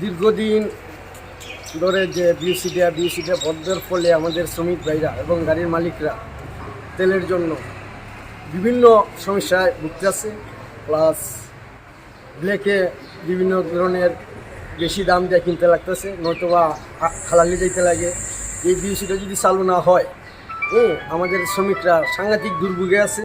দীর্ঘদিন ধরে যে বিউসি দেয়া বিউসি দেয়া বন্ধের ফলে আমাদের শ্রমিক ভাইরা এবং গাড়ির মালিকরা তেলের জন্য বিভিন্ন সমস্যায় ভুগতেছে প্লাস ব্লেকে বিভিন্ন ধরনের বেশি দাম দিয়ে কিনতে লাগতেছে, নয়তোবা খালালি দিতে লাগে। এই বিউসিটা যদি চালু না হয় আমাদের শ্রমিকরা সাংঘাতিক দুর্ভোগে আছে।